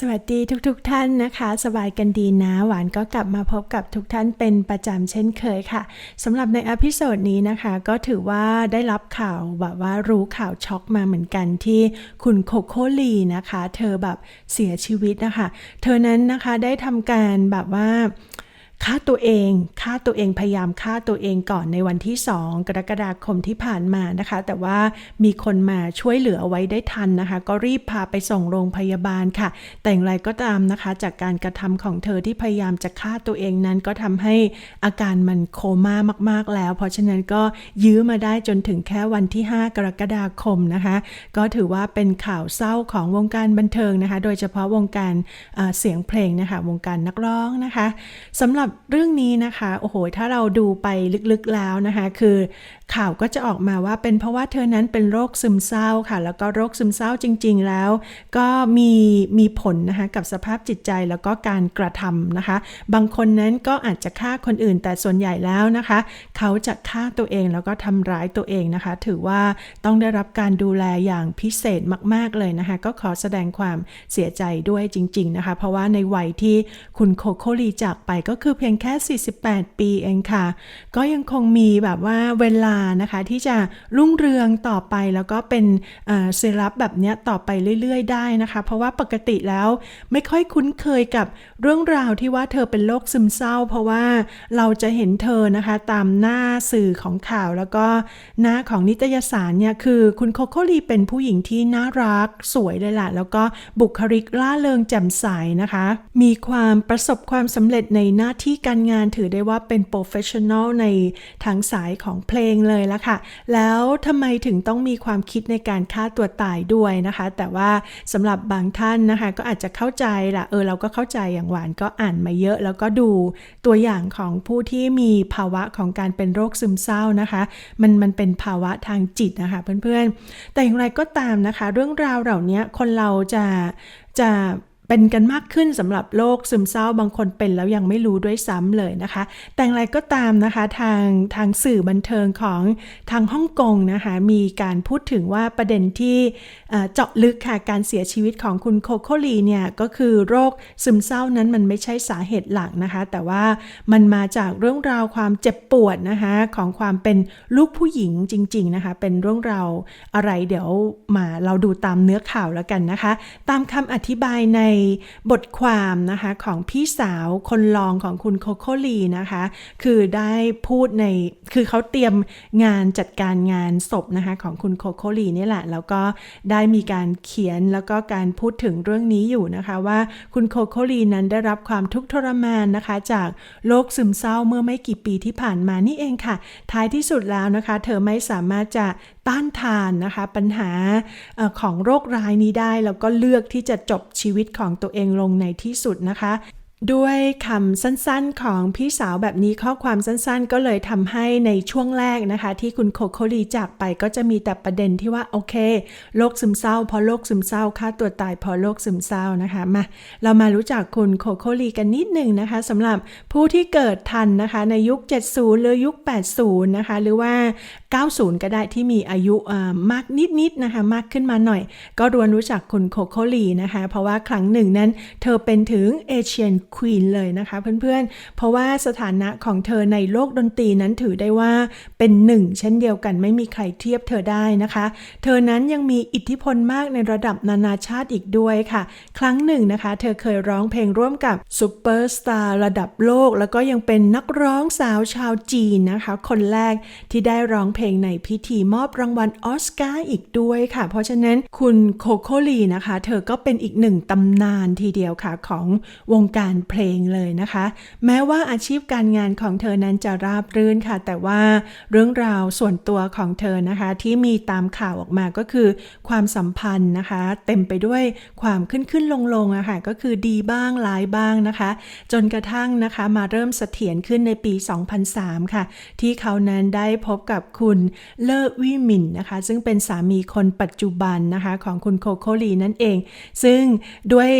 สวัสดีทุกๆทท่านนะคะ สบายกันดีนะ หวานก็กลับมาพบกับทุกท่านเป็นประจำเช่นเคยค่ะสำหรับในอพิโซดนี้นะคะ ก็ถือว่าได้รับข่าวแบบว่ารู้ข่าวช็อกมาเหมือนกันที่คุณโคโคลีนะคะ เธอแบบเสียชีวิตนะคะ เธอนั้นนะคะได้ทำการแบบว่า ฆ่าตัวเองฆ่าตัวเองพยายามฆ่าตัวเองก่อนในวันที่ 2 กรกฎาคมที่ผ่านมานะคะ แต่ว่ามีคนมาช่วยเหลือไว้ได้ทันนะคะ ก็รีบพาไปส่งโรงพยาบาลค่ะ แต่อย่างไรก็ตามนะคะ จากการกระทำของเธอที่พยายามจะฆ่าตัวเองนั้นก็ทำให้อาการมันโคม่ามาก ๆแล้ว เพราะฉะนั้นก็ยื้อมาได้จนถึงแค่วันที่ 5 กรกฎาคมนะคะ ก็ถือว่าเป็นข่าวเศร้าของวงการบันเทิงนะคะ โดยเฉพาะวงการเสียงเพลงนะคะ วงการนักร้องนะคะสำหรับรับเรื่องนี้นะคะ โอ้โห ถ้าเราดูไปลึกๆแล้วนะคะ คือข่าวก็จะออกมาว่าเป็นเพราะว่าเธอนั้นเป็นโรคซึมเศร้าค่ะ แล้วก็โรคซึมเศร้าจริง ๆ แล้ว ก็มีมีผลนะคะกับสภาพจิตใจแล้วก็การกระทำนะคะ บางคนนั้นก็อาจจะฆ่าคนอื่นแต่ส่วนใหญ่แล้วนะคะ เขาจะฆ่าตัวเองแล้วก็ทำร้ายตัวเองนะคะ ถือว่าต้องได้รับการดูแลอย่างพิเศษมาก ๆ เลยนะคะ ก็ขอแสดงความเสียใจด้วยจริง ๆ นะคะ เพราะว่าในวัยที่คุณโคโคลีจากไปก็คือเพียงแค่ 48 ปีเองค่ะ ก็ยังคงมีแบบว่าเวลานะคะที่จะรุ่งเรืองต่อไปแล้วก็เป็นเซรั่มแบบนี้ต่อไปเรื่อยๆ ได้นะคะ เพราะว่าปกติแล้วไม่ค่อยคุ้นเคยกับเรื่องราวที่ว่าเธอเป็นโรคซึมเศร้า เพราะว่าเราจะเห็นเธอนะคะตามหน้าสื่อของข่าวแล้วก็หน้าของนิตยสารเนี่ยคือคุณโคโคลีเป็นผู้หญิงที่น่ารักสวยเลยล่ะ แล้วก็บุคลิกล่าเริงแจ่มใสนะคะ มีความประสบความสำเร็จในหน้าที่การงานถือได้ว่าเป็นโปรเฟชชั่นอลในทางสายของเพลงเลยละค่ะ แล้วทำไมถึงต้องมีความคิดในการฆ่าตัวตายด้วยนะคะ แต่ว่าสำหรับบางท่านนะคะ ก็อาจจะเข้าใจละเออเราก็เข้าใจอย่างหวานก็อ่านมาเยอะ แล้วก็ดูตัวอย่างของผู้ที่มีภาวะของการเป็นโรคซึมเศร้านะคะ มันมันเป็นภาวะทางจิตนะคะเพื่อนๆ แต่อย่างไรก็ตามนะคะ เรื่องราวเหล่านี้คนเราจะจะ เป็นกันมากขึ้นสำหรับโรคซึมเศร้าบางคนเป็นแล้วยังไม่รู้ด้วยซ้ำเลยนะคะ แต่อย่างไรก็ตามนะคะทางทางสื่อบันเทิงของทางฮ่องกงนะคะ มีการพูดถึงว่าประเด็นที่เจาะลึกค่ะการเสียชีวิตของคุณโคโคลีเนี่ย ก็คือโรคซึมเศร้านั้นมันไม่ใช่สาเหตุหลักนะคะ แต่ว่ามันมาจากเรื่องราวความเจ็บปวดนะคะ ของความเป็นลูกผู้หญิงจริง ๆนะคะ เป็นเรื่องราวอะไรเดี๋ยวมาเราดูตามเนื้อข่าวแล้วกันนะคะ ตามคำอธิบายในบทความนะคะของพี่สาวคนรองของคุณโคโคลีนะคะ คือได้พูดใน คือเขาเตรียมงานจัดการงานศพนะคะของคุณโคโคลีนี่แหละ แล้วก็ได้มีการเขียนแล้วก็การพูดถึงเรื่องนี้อยู่นะคะว่าคุณโคโคลีนั้นได้รับความทุกข์ทรมานนะคะ จากโรคซึมเศร้าเมื่อไม่กี่ปีที่ผ่านมานี่เองค่ะ ท้ายที่สุดแล้วนะคะ เธอไม่สามารถจะ ต้านทานนะคะ ปัญหาของโรคร้ายนี้ได้ แล้วก็เลือกที่จะจบชีวิตของตัวเองลงในที่สุดนะคะด้วยคำสั้นๆของพี่สาวแบบนี้ข้อความสั้นๆ ก็เลยทำให้ในช่วงแรกนะคะ ที่คุณโคโคลีจากไปก็จะมีแต่ประเด็นที่ว่าโอเคโรคซึมเศร้าเพราะโรคซึมเศร้าฆ่าตัวตายเพราะโรคซึมเศร้านะคะมาเรามารู้จักคุณโคโคลีกันนิดหนึ่งนะคะสำหรับผู้ที่เกิดทันนะคะในยุค 70 หรือยุค 80 นะคะ หรือว่า 90 ก็ได้ที่มีอายุมากนิดๆนะคะมากขึ้นมาหน่อย ก็รวนรู้จักคุณโคโคลีนะคะ เพราะว่าครั้งหนึ่งนั้นเธอเป็นถึงเอเชียนควีนเลยนะคะเพื่อนๆ เพราะว่าสถานะของเธอในโลกดนตรีนั้นถือได้ว่าเป็นหนึ่งเช่นเดียวกันไม่มีใครเทียบเธอได้นะคะ เธอนั้นยังมีอิทธิพลมากในระดับนานาชาติอีกด้วยค่ะ ครั้งหนึ่งนะคะ เธอเคยร้องเพลงร่วมกับซูเปอร์สตาร์ระดับโลก แล้วก็ยังเป็นนักร้องสาวชาวจีนนะคะ คนแรกที่ได้ร้องเพลงในพิธีมอบรางวัลออสการ์อีกด้วยค่ะ เพราะฉะนั้นคุณโคโคลีนะคะ เธอก็เป็นอีกหนึ่งตำนานทีเดียวค่ะของวงการเพลงเลยนะคะ แม้ว่าอาชีพการงานของเธอนั้นจะราบรื่นค่ะ แต่ว่าเรื่องราวส่วนตัวของเธอนะคะ ที่มีตามข่าวออกมาก็คือ ความสัมพันธ์นะคะ เต็มไปด้วยความขึ้นขึ้นลงลงอะค่ะก็คือดีบ้างร้ายบ้างนะคะ จนกระทั่งนะคะมาเริ่มเสถียรขึ้นในปี 2003 ค่ะ ที่เขานั้นได้พบกับคุณเลอวิมินนะคะ ซึ่งเป็นสามีคนปัจจุบันนะคะของคุณโคโคลีนั่นเอง ซึ่งด้วย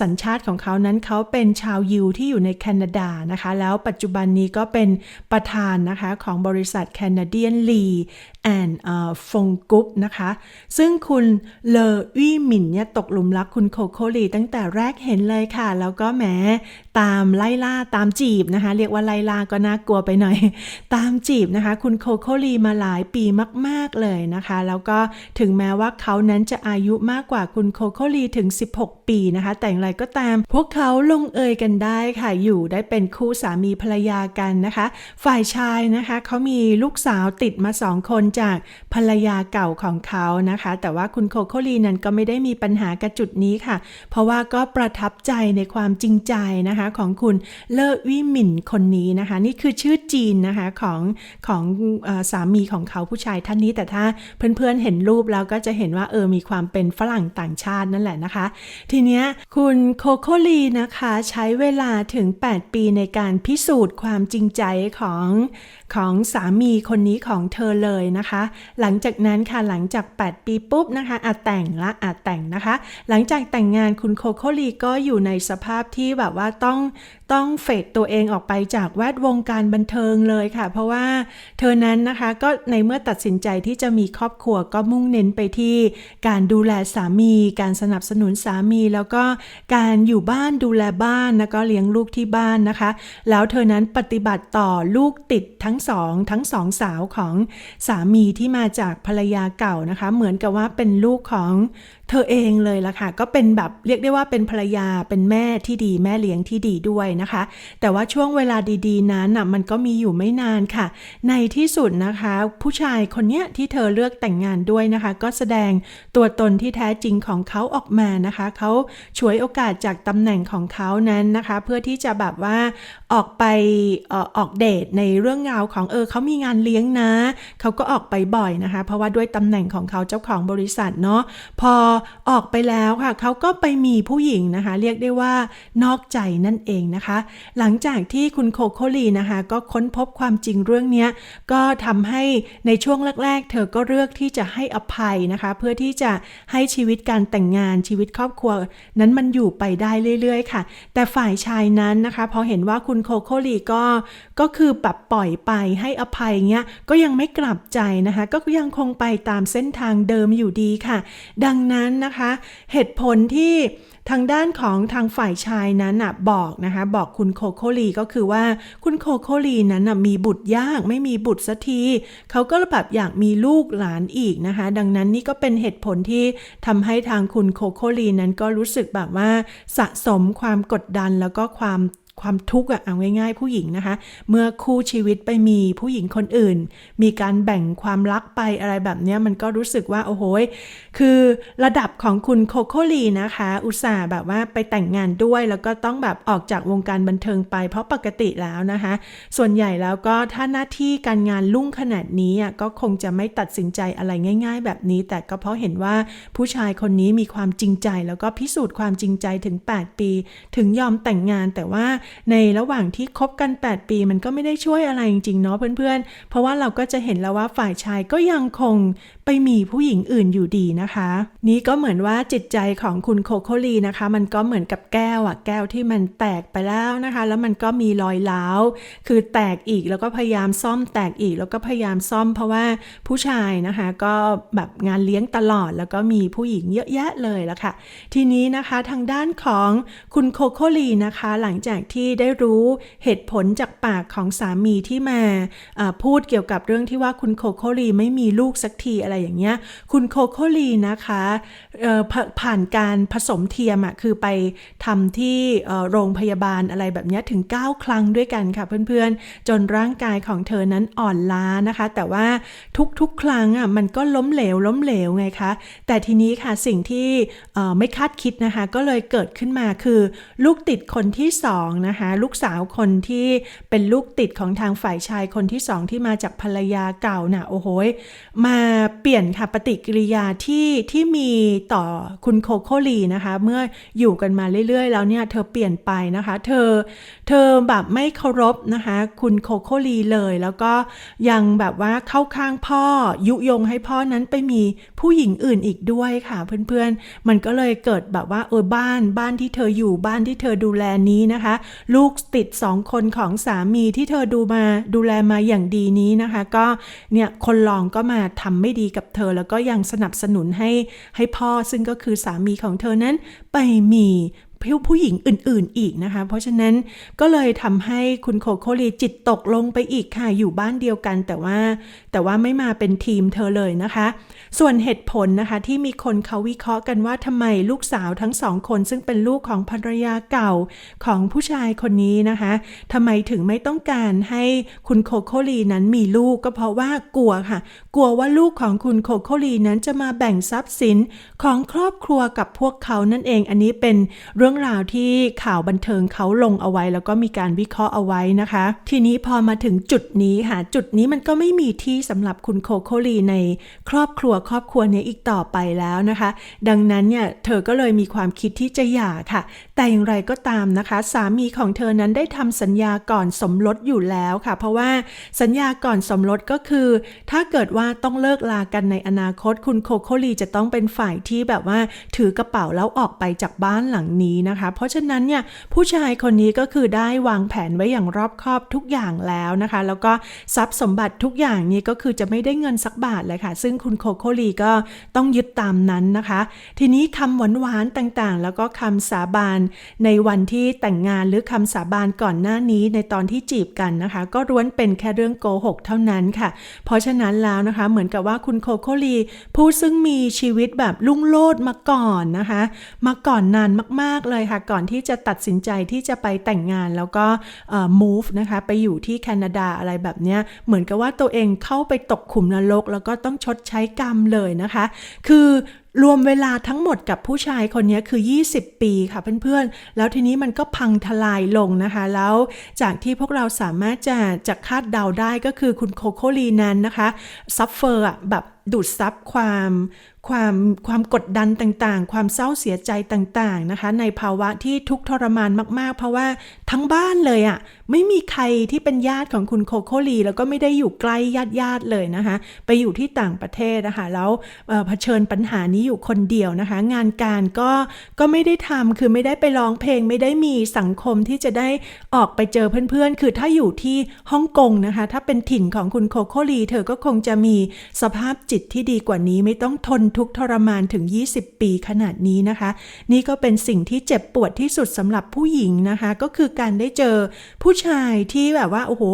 สัญชาติของเขานั้นเขาเป็นชาวยิวที่อยู่ในแคนาดานะคะ แล้วปัจจุบันนี้ก็เป็นประธานนะคะของบริษัทแคนาเดียนลี แอนฟงกุ๊ปนะคะ ซึ่งคุณเลอวี่หมินเนี่ยตกหลุมรักคุณโคโคลีตั้งแต่แรกเห็นเลยค่ะ แล้วก็แหมตามไล่ล่าตามจีบนะคะ เรียกว่าไล่ล่าก็น่ากลัวไปหน่อย ตามจีบนะคะ คุณโคโคลีมาหลายปีมาก ๆ เลยนะคะ แล้วก็ถึงแม้ว่าเขานั้นจะอายุมากกว่าคุณโคโคลีถึง 16 ปีนะคะ แต่อย่างไรก็ตาม พวกเขาลงเอยกันได้ค่ะ อยู่ได้เป็นคู่สามีภรรยากันนะคะ ฝ่ายชายนะคะเขามีลูกสาวติดมาสองคนจากภรรยาเก่าของเขานะคะ แต่ว่าคุณโคโคลีนั้นก็ไม่ได้มีปัญหากับจุดนี้ค่ะ เพราะว่าก็ประทับใจในความจริงใจนะคะของคุณเลอวิมินคนนี้นะคะ นี่คือชื่อจีนนะคะของของออสามีของเขาผู้ชายท่านนี้ แต่ถ้าเพื่อนๆเห็นรูปแล้วก็จะเห็นว่าเออมีความเป็นฝรั่งต่างชาตินั่นแหละนะคะ ทีเนี้ยคุณโคโคลีนะคะใช้เวลาถึง 8 ปีในการพิสูจน์ความจริงใจของของสามีคนนี้ของเธอเลยนะคะหลังจากนั้นค่ะหลังจาก 8 ปีปุ๊บนะคะอาจแต่งละอาจแต่งนะคะ หลังจากแต่งงานคุณโคโคลีก็อยู่ในสภาพที่แบบว่าต้องต้องเฟดตัวเองออกไปจากแวดวงการบันเทิงเลยค่ะ เพราะว่าเธอนั้นนะคะก็ในเมื่อตัดสินใจที่จะมีครอบครัวก็มุ่งเน้นไปที่การดูแลสามี การสนับสนุนสามี แล้วก็การอยู่บ้านดูแลบ้านแล้วก็เลี้ยงลูกที่บ้านนะคะ แล้วเธอนั้นปฏิบัติต่อลูกติดทั้งสองทั้งสองสาวของสามีที่มาจากภรรยาเก่านะคะ เหมือนกับว่าเป็นลูกของเธอเองเลยล่ะค่ะ ก็เป็นแบบเรียกได้ว่าเป็นภรรยาเป็นแม่ที่ดีแม่เลี้ยงที่ดีด้วยนะคะ แต่ว่าช่วงเวลาดีๆ นั้นน่ะมันก็มีอยู่ไม่นานค่ะ ในที่สุดนะคะ ผู้ชายคนเนี้ยที่เธอเลือกแต่งงานด้วยนะคะ ก็แสดงตัวตนที่แท้จริงของเขาออกมานะคะ เขาฉวยโอกาสจากตำแหน่งของเขานั้นนะคะ เพื่อที่จะแบบว่า ออกไปออกเดทในเรื่องราวของเออเขามีงานเลี้ยงนะ เขาก็ออกไปบ่อยนะคะ เพราะว่าด้วยตำแหน่งของเขาเจ้าของบริษัทเนาะพอออกไปแล้วค่ะเขาก็ไปมีผู้หญิงนะคะ เรียกได้ว่านอกใจนั่นเองนะคะ หลังจากที่คุณโคโคลีนะคะ ก็ค้นพบความจริงเรื่องนี้ก็ทำให้ในช่วงแรก ๆ เธอก็เลือกที่จะให้อภัยนะคะ เพื่อที่จะให้ชีวิตการแต่งงานชีวิตครอบครัว นั้นมันอยู่ไปได้เรื่อย ๆ ค่ะ แต่ฝ่ายชายนั้นนะคะพอเห็นว่าคุณโคโคลีก็ ก็คือแบบปล่อยไปให้อภัยเงี้ย ก็ยังไม่กลับใจนะคะ ก็ยังคงไปตามเส้นทางเดิมอยู่ดีค่ะ ดังนั้นนะคะ เหตุผลที่ทางด้านของทางฝ่ายชายนั้นน่ะบอกนะคะ บอกคุณโคโคลีก็คือว่าคุณโคโคลีนั้นน่ะมีบุตรยากไม่มีบุตรสักทีเขาก็แบบอยากมีลูกหลานอีกนะคะ ดังนั้นนี่ก็เป็นเหตุผลที่ทำให้ทางคุณโคโคลีนั้นก็รู้สึกแบบว่าสะสมความกดดันแล้วก็ความ ความทุกข์อะเอาง่ายๆ ผู้หญิงนะคะ เมื่อคู่ชีวิตไปมีผู้หญิงคนอื่น มีการแบ่งความรักไปอะไรแบบเนี้ยมันก็รู้สึกว่าโอ้โหคือระดับของคุณโคโคลีนะคะ อุตส่าห์แบบว่าไปแต่งงานด้วย แล้วก็ต้องแบบออกจากวงการบันเทิงไป เพราะปกติแล้วนะคะ ส่วนใหญ่แล้วก็ถ้าหน้าที่การงานรุ่งขนาดนี้อะก็คงจะไม่ตัดสินใจอะไรง่าย ๆ แบบนี้ แต่ก็เพราะเห็นว่าผู้ชายคนนี้มีความจริงใจ แล้วก็พิสูจน์ความจริงใจถึง 8 ปี ถึงยอมแต่งงานแต่ว่าในระหว่างที่คบกัน 8 ปีมันก็ไม่ได้ช่วยอะไรจริงๆเนาะเพื่อนๆ เพราะว่าเราก็จะเห็นแล้วว่าฝ่ายชายก็ยังคงไปมีผู้หญิงอื่นอยู่ดีนะคะ นี่ก็เหมือนว่าจิตใจของคุณโคโคลีนะคะ มันก็เหมือนกับแก้วอะแก้วที่มันแตกไปแล้วนะคะ แล้วมันก็มีรอยร้าว คือแตกอีกแล้วก็พยายามซ่อมแตกอีกแล้วก็พยายามซ่อม เพราะว่าผู้ชายนะคะ ก็แบบงานเลี้ยงตลอด แล้วก็มีผู้หญิงเยอะแยะเลยละค่ะ ทีนี้นะคะทางด้านของคุณโคโคลีนะคะ หลังจากที่ได้รู้เหตุผลจากปากของสามีที่มาพูดเกี่ยวกับเรื่องที่ว่าคุณโคโคลีไม่มีลูกสักทีอะไรอย่างเงี้ย คุณโคโคลีนะคะผ่านการผสมเทียมอะคือไปทำที่โรงพยาบาลอะไรแบบนี้ถึง 9 ครั้งด้วยกันค่ะเพื่อนๆ จนร่างกายของเธอนั้นอ่อนล้านะคะ แต่ว่าทุกๆ ครั้งอะมันก็ล้มเหลวล้มเหลวไงคะ แต่ทีนี้ค่ะสิ่งที่ไม่คาดคิดนะคะ ก็เลยเกิดขึ้นมาคือ ลูกติดคนที่สองนะคะลูกสาวคนที่เป็นลูกติดของทางฝ่ายชายคนที่สองที่มาจากภรรยาเก่าน่ะโอ้โหมาเปลี่ยนค่ะปฏิกิริยาที่ที่มีต่อคุณโคโคลีนะคะ เมื่ออยู่กันมาเรื่อยๆ แล้วเนี่ยเธอเปลี่ยนไปนะคะ เธอเธอแบบไม่เคารพนะคะ คุณโคโคลีเลย แล้วก็ยังแบบว่าเข้าข้างพ่อยุยงให้พ่อนั้นไปมีผู้หญิงอื่นอีกด้วยค่ะ เพื่อนๆ มันก็เลยเกิดแบบว่าเออบ้านบ้านที่เธออยู่บ้านที่เธอดูแลนี้นะคะ ลูกติดสองคนของสามีที่เธอดูมาดูแลมาอย่างดีนี้นะคะ ก็เนี่ยคนลองก็มาทำไม่ดีกับเธอ แล้วก็ยังสนับสนุนให้ให้พ่อซึ่งก็คือสามีของเธอนั้น ไปมี ผู้ผู้หญิงอื่นๆอีกนะคะ เพราะฉะนั้นก็เลยทำให้คุณโคโคลีจิตตกลงไปอีกค่ะ อยู่บ้านเดียวกันแต่ว่า แต่ว่าไม่มาเป็นทีมเธอเลยนะคะ ส่วนเหตุผลนะคะที่มีคนเขาวิเคราะห์กันว่าทำไมลูกสาวทั้งสองคน ซึ่งเป็นลูกของภรรยาเก่าของผู้ชายคนนี้นะคะทำไมถึงไม่ต้องการให้คุณโคโคลีนั้นมีลูกก็เพราะว่ากลัวค่ะ กลัวว่าลูกของคุณโคโคลีนั้นจะมาแบ่งทรัพย์สินของครอบครัวกับพวกเขานั่นเอง อันนี้เป็นเรื่องราวที่ข่าวบันเทิงเขาลงเอาไว้ แล้วก็มีการวิเคราะห์เอาไว้นะคะ ทีนี้พอมาถึงจุดนี้ค่ะ จุดนี้มันก็ไม่มีที่สำหรับคุณโคโคลีในครอบครัวครอบครัวนี้อีกต่อไปแล้วนะคะ ดังนั้นเนี่ยเธอก็เลยมีความคิดที่จะหย่าค่ะ แต่อย่างไรก็ตามนะคะ สามีของเธอนั้นได้ทำสัญญาก่อนสมรสอยู่แล้วค่ะ เพราะว่าสัญญาก่อนสมรสก็คือ ถ้าเกิดว่าต้องเลิกลากันในอนาคตคุณโคโคลีจะต้องเป็นฝ่ายที่แบบว่าถือกระเป๋าแล้วออกไปจากบ้านหลังนี้นะคะ เพราะฉะนั้นเนี่ยผู้ชายคนนี้ก็คือได้วางแผนไว้อย่างรอบคอบทุกอย่างแล้วนะคะ แล้วก็ทรัพย์สมบัติทุกอย่างนี้ก็คือจะไม่ได้เงินสักบาทเลยค่ะ ซึ่งคุณโคโคลีก็ต้องยึดตามนั้นนะคะ ทีนี้คำหวานๆต่างๆ แล้วก็คำสาบานในวันที่แต่งงานหรือคำสาบานก่อนหน้านี้ในตอนที่จีบกันนะคะ ก็ล้วนเป็นแค่เรื่องโกหกเท่านั้นค่ะ เพราะฉะนั้นแล้วนะคะเหมือนกับว่าคุณโคโคลีผู้ซึ่งมีชีวิตแบบลุ่งโลดมาก่อนนะคะ มาก่อนนานมากๆเลยเลยค่ะ ก่อนที่จะตัดสินใจที่จะไปแต่งงานแล้วก็ move นะคะ ไปอยู่ที่แคนาดาอะไรแบบเนี้ย เหมือนกับว่าตัวเองเข้าไปตกขุมนรก แล้วก็ต้องชดใช้กรรมเลยนะคะ คือรวมเวลาทั้งหมดกับผู้ชายคนนี้คือ 20 ปีค่ะเพื่อนๆ แล้วทีนี้มันก็พังทลายลงนะคะ แล้วจากที่พวกเราสามารถจะจะคาดเดาได้ก็คือคุณโคโคลีนั้นนะคะซัฟเฟอร์แบบ ดูดซับความความความกดดันต่างๆ ความเศร้าเสียใจต่างๆนะคะ ในภาวะที่ทุกทรมานมากๆ เพราะว่าทั้งบ้านเลยอะ่ะไม่มีใครที่เป็นญาติของคุณโคโคลี แล้วก็ไม่ได้อยู่ใกล้ญาติญาติๆเลยนะคะ ไปอยู่ที่ต่างประเทศนะคะแล้วเผชิญปัญหานี้อยู่คนเดียวนะคะ งานการก็ก็ไม่ได้ทำคือไม่ได้ไปร้องเพลง ไม่ได้มีสังคมที่จะได้ออกไปเจอเพื่อนๆ คือถ้าอยู่ที่ฮ่องกงนะคะ ถ้าเป็นถิ่นของคุณโคโคลี เธอก็คงจะมีสภาพจิตที่ดีกว่านี้ไม่ต้องทนทุกทรมานถึง 20 ปีขนาดนี้นะคะ นี่ก็เป็นสิ่งที่เจ็บปวดที่สุดสำหรับผู้หญิงนะคะ ก็คือการได้เจอผู้ชายที่แบบว่าโอ้โห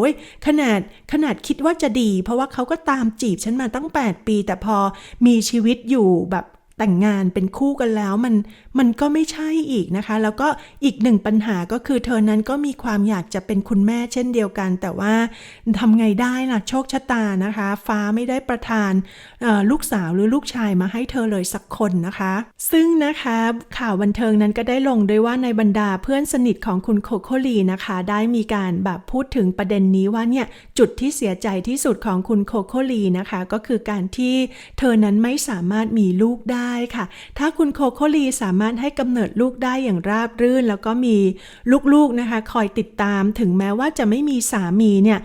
ขนาดขนาดคิดว่าจะดี เพราะว่าเขาก็ตามจีบฉันมาตั้ง 8 ปี แต่พอมีชีวิตอยู่แบบ แต่งงานเป็นคู่กันแล้วมันมันก็ไม่ใช่อีกนะคะ แล้วก็อีกหนึ่งปัญหาก็คือเธอนั้นก็มีความอยากจะเป็นคุณแม่เช่นเดียวกัน แต่ว่าทำไงได้ล่ะโชคชะตานะคะ ฟ้าไม่ได้ประทานลูกสาวหรือลูกชายมาให้เธอเลยสักคนนะคะ ซึ่งนะคะข่าวบันเทิงนั้นก็ได้ลงด้วยว่าในบรรดาเพื่อนสนิทของคุณโคโคลีนะคะ ได้มีการแบบพูดถึงประเด็นนี้ว่าเนี่ยจุดที่เสียใจที่สุดของคุณโคโคลีนะคะ ก็คือการที่เธอนั้นไม่สามารถมีลูกได้ค่ะ ถ้าคุณโคโคลีสามารถให้กำเนิดลูกได้อย่างราบรื่น แล้วก็มีลูกๆนะคะ คอยติดตามถึงแม้ว่าจะไม่มีสามีเนี่ย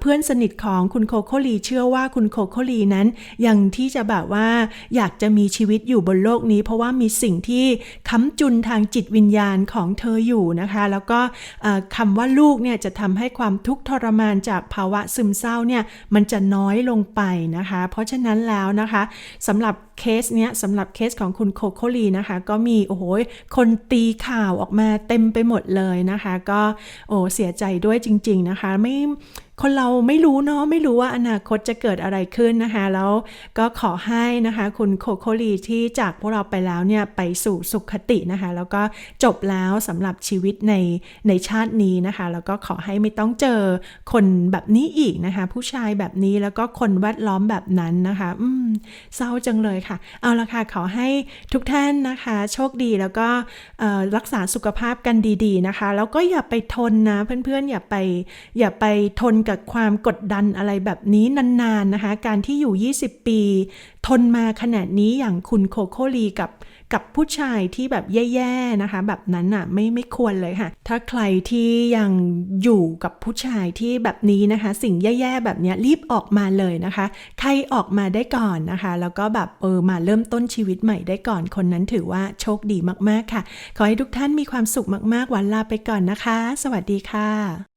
เพื่อนสนิทของคุณโคโคลีเชื่อว่าคุณโคโคลีนั้นยังที่จะแบบว่าอยากจะมีชีวิตอยู่บนโลกนี้ เพราะว่ามีสิ่งที่ค้ำจุนทางจิตวิญญาณของเธออยู่นะคะ แล้วก็คำว่าลูกเนี่ยจะทำให้ความทุกข์ทรมานจากภาวะซึมเศร้าเนี่ยมันจะน้อยลงไปนะคะ เพราะฉะนั้นแล้วนะคะสำหรับเคสเนี้ยสำหรับเคสของคุณโคโคลีนะคะ ก็มีโอ้โหคนตีข่าวออกมาเต็มไปหมดเลยนะคะ ก็โอ้เสียใจด้วยจริง ๆนะคะ ไม่ คนเราไม่รู้เนาะไม่รู้ว่าอนาคตจะเกิดอะไรขึ้นนะคะ แล้วก็ขอให้นะคะ คุณโคโคลีที่จากพวกเราไปแล้วเนี่ยไปสู่สุขตินะคะ แล้วก็จบแล้วสำหรับชีวิตในในชาตินี้นะคะ แล้วก็ขอให้ไม่ต้องเจอคนแบบนี้อีกนะคะ ผู้ชายแบบนี้แล้วก็คนแวดล้อมแบบนั้นนะคะ อืมเศร้าจังเลยค่ะ เอาละค่ะขอให้ทุกท่านนะคะ โชคดีแล้วก็รักษาสุขภาพกันดี ๆนะคะ แล้วก็อย่าไปทนนะเพื่อนๆอย่าไปอย่าไปทนกับความกดดันอะไรแบบนี้นานๆนะคะ การที่อยู่ 20 ปี ทนมาขนาดนี้อย่างคุณโคโคลีกับกับผู้ชายที่แบบแย่ๆนะคะ แบบนั้นอะไม่ไม่ควรเลยค่ะ ถ้าใครที่ยังอยู่กับผู้ชายที่แบบนี้นะคะ สิ่งแย่ๆแบบนี้รีบออกมาเลยนะคะ ใครออกมาได้ก่อนนะคะ แล้วก็แบบเออมาเริ่มต้นชีวิตใหม่ได้ก่อนคนนั้นถือว่าโชคดีมากๆค่ะ ขอให้ทุกท่านมีความสุขมากๆวันลาไปก่อนนะคะ สวัสดีค่ะ